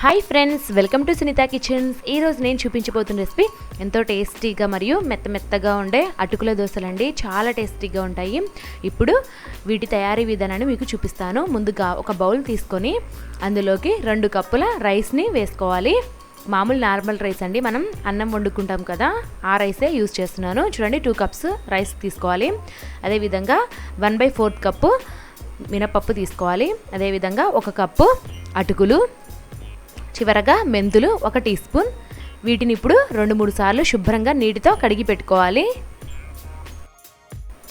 Hi friends welcome to Sunitha kitchens ఈరోజు నేను చూపించబోతున్న recipe ఎంతో టేస్టీగా మరియు మెత్త మెత్తగా ఉండే అటుకుల దోశలండి. చాలా టేస్టీగా ఉంటాయి. ఇప్పుడు వీటి తయారీ విధానాన్ని మీకు చూపిస్తాను. ముందుగా ఒక బౌల్ తీసుకొని అందులోకి రెండు కప్పుల రైస్ని వేసుకోవాలి. మామూలు నార్మల్ రైస్ అండి. మనం అన్నం వండుకుంటాం కదా ఆ రైసే యూస్ చేస్తున్నాను. చూడండి టూ కప్స్ రైస్ తీసుకోవాలి. అదేవిధంగా వన్ బై ఫోర్త్ కప్పు మినపప్పు తీసుకోవాలి. అదేవిధంగా ఒక కప్పు అటుకులు చివరగా మెంతులు ఒక టీ స్పూన్. వీటిని ఇప్పుడు రెండు మూడు సార్లు శుభ్రంగా నీటితో కడిగి పెట్టుకోవాలి.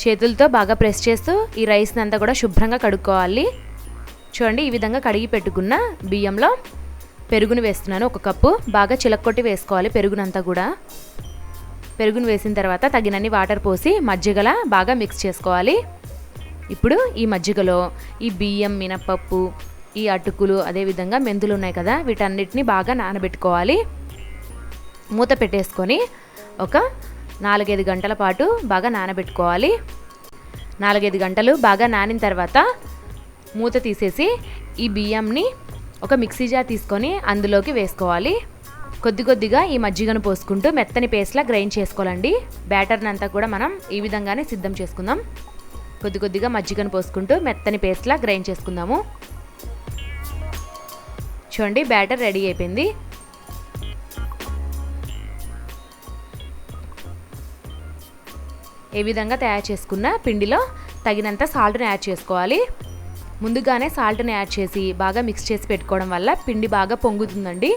చేతులతో బాగా ప్రెస్ చేస్తూ ఈ రైస్ని అంతా కూడా శుభ్రంగా కడుక్కోవాలి. చూడండి ఈ విధంగా కడిగి పెట్టుకున్న బియ్యంలో పెరుగును వేస్తున్నాను ఒక కప్పు. బాగా చిలక్కొట్టి వేసుకోవాలి పెరుగునంతా కూడా. పెరుగును వేసిన తర్వాత తగినన్ని వాటర్ పోసి మజ్జిగల బాగా మిక్స్ చేసుకోవాలి. ఇప్పుడు ఈ మజ్జిగలో ఈ బియ్యం మినపప్పు ఈ అటుకులు అదేవిధంగా మెంతులు ఉన్నాయి కదా వీటన్నిటిని బాగా నానబెట్టుకోవాలి. మూత పెట్టేసుకొని ఒక నాలుగైదు గంటల పాటు బాగా నానబెట్టుకోవాలి. నాలుగైదు గంటలు బాగా నానిన తర్వాత మూత తీసేసి ఈ బియ్యంని ఒక మిక్సీ జార్ తీసుకొని అందులోకి వేసుకోవాలి. కొద్ది కొద్దిగా ఈ మజ్జిగను పోసుకుంటూ మెత్తని పేస్ట్లా గ్రైండ్ చేసుకోవాలండి. బ్యాటర్ని అంతా కూడా మనం ఈ విధంగానే సిద్ధం చేసుకుందాం. కొద్ది కొద్దిగా మజ్జిగను పోసుకుంటూ మెత్తని పేస్ట్లా గ్రైండ్ చేసుకుందాము. చూడండి బ్యాటర్ రెడీ అయిపోయింది. ఏ విధంగా తయారు చేసుకున్న పిండిలో తగినంత సాల్ట్ని యాడ్ చేసుకోవాలి. ముందుగానే సాల్ట్ని యాడ్ చేసి బాగా మిక్స్ చేసి పెట్టుకోవడం వల్ల పిండి బాగా పొంగుతుందండి.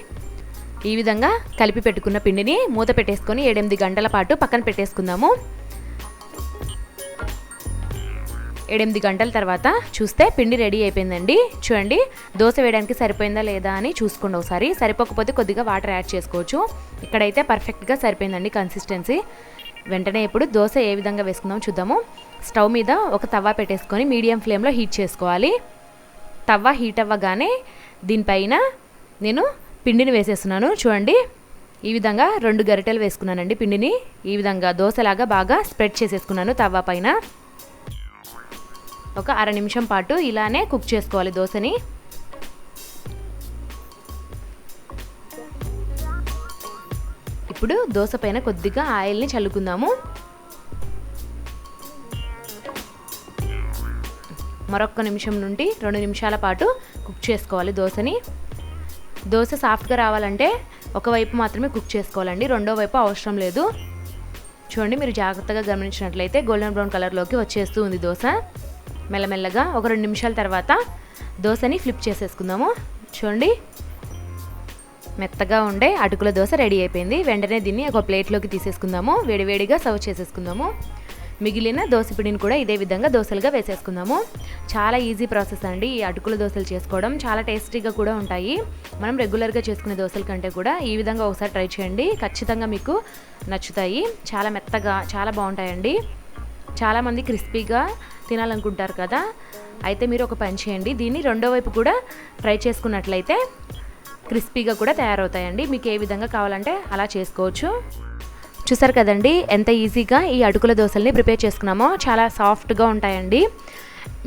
ఈ విధంగా కలిపి పెట్టుకున్న పిండిని మూత పెట్టేసుకొని ఏడెనిమిది గంటల పాటు పక్కన పెట్టేసుకుందాము. ఎనిమిది గంటల తర్వాత చూస్తే పిండి రెడీ అయిపోయిందండి. చూడండి దోశ వేయడానికి సరిపోయిందా లేదా అని చూసుకోండి ఒకసారి. సరిపోకపోతే కొద్దిగా వాటర్ యాడ్ చేసుకోవచ్చు. ఇక్కడైతే పర్ఫెక్ట్గా సరిపోయిందండి కన్సిస్టెన్సీ వెంటనే ఇప్పుడు దోశ ఏ విధంగా వేసుకుందాం చూద్దాము. స్టవ్ మీద ఒక తవ్వ పెట్టేసుకొని మీడియం ఫ్లేమ్లో హీట్ చేసుకోవాలి. తవ్వ హీట్ అవ్వగానే దీనిపైన నేను పిండిని వేసేస్తున్నాను. చూడండి ఈ విధంగా రెండు గరిటెలు వేసుకున్నానండి పిండిని. ఈ విధంగా దోశలాగా బాగా స్ప్రెడ్ చేసేసుకున్నాను తవ్వ పైన. ఒక అర నిమిషం పాటు ఇలానే కుక్ చేసుకోవాలి దోశని. ఇప్పుడు దోశ పైన కొద్దిగా ఆయిల్ని చల్లుకుందాము. మరొక నిమిషం నుండి రెండు నిమిషాల పాటు కుక్ చేసుకోవాలి దోశని. దోశ సాఫ్ట్గా రావాలంటే ఒకవైపు మాత్రమే కుక్ చేసుకోవాలండి రెండో వైపు అవసరం లేదు. చూడండి మీరు జాగ్రత్తగా గమనించినట్లయితే గోల్డెన్ బ్రౌన్ కలర్లోకి వచ్చేస్తూ ఉంది దోశ. మెల్లమెల్లగా ఒక రెండు నిమిషాల తర్వాత దోశని ఫ్లిప్ చేసేసుకుందాము. చూడండి. మెత్తగా ఉండే అటుకుల దోశ రెడీ అయిపోయింది. వెంటనే దీన్ని ఒక ప్లేట్లోకి తీసేసుకుందాము. వేడివేడిగా సర్వ్ చేసేసుకుందాము. మిగిలిన దోశ పిండిని కూడా ఇదే విధంగా దోశలుగా వేసేసుకుందాము. చాలా ఈజీ ప్రాసెస్ అండి ఈ అటుకుల దోశలు చేసుకోవడం. చాలా టేస్టీగా కూడా ఉంటాయి. మనం రెగ్యులర్గా చేసుకునే దోశల కంటే కూడా ఈ విధంగా ఒకసారి ట్రై చేయండి. ఖచ్చితంగా మీకు నచ్చుతాయి. చాలా మెత్తగా చాలా బాగుంటాయండి. చాలామంది క్రిస్పీగా తినాలనుకుంటారు కదా అయితే మీరు ఒక పని చేయండి. దీన్ని రెండో వైపు కూడా ట్రై చేసుకున్నట్లయితే క్రిస్పీగా కూడా తయారవుతాయండి. మీకు ఏ విధంగా కావాలంటే అలా చేసుకోవచ్చు. చూసారు కదండి ఎంత ఈజీగా ఈ అటుకుల దోశల్ని ప్రిపేర్ చేసుకున్నామో చాలా సాఫ్ట్గా ఉంటాయండి.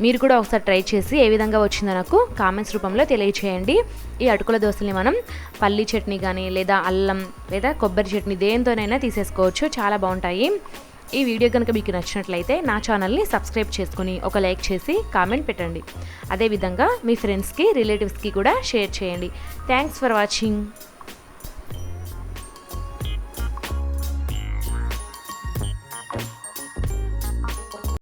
మీరు కూడా ఒకసారి ట్రై చేసి ఏ విధంగా వచ్చిందో నాకు కామెంట్స్ రూపంలో తెలియచేయండి. ఈ అటుకుల దోశల్ని మనం పల్లీ చట్నీ కానీ లేదా అల్లం లేదా కొబ్బరి చట్నీ దేంతోనైనా తీసేసుకోవచ్చు. చాలా బాగుంటాయి. ఈ వీడియో కనుక మీకు నచ్చినట్లయితే నా ఛానల్ని సబ్స్క్రైబ్ చేసుకుని ఒక లైక్ చేసి కామెంట్ పెట్టండి. అదేవిధంగా మీ ఫ్రెండ్స్కి రిలేటివ్స్కి కూడా షేర్ చేయండి. Thanks for watching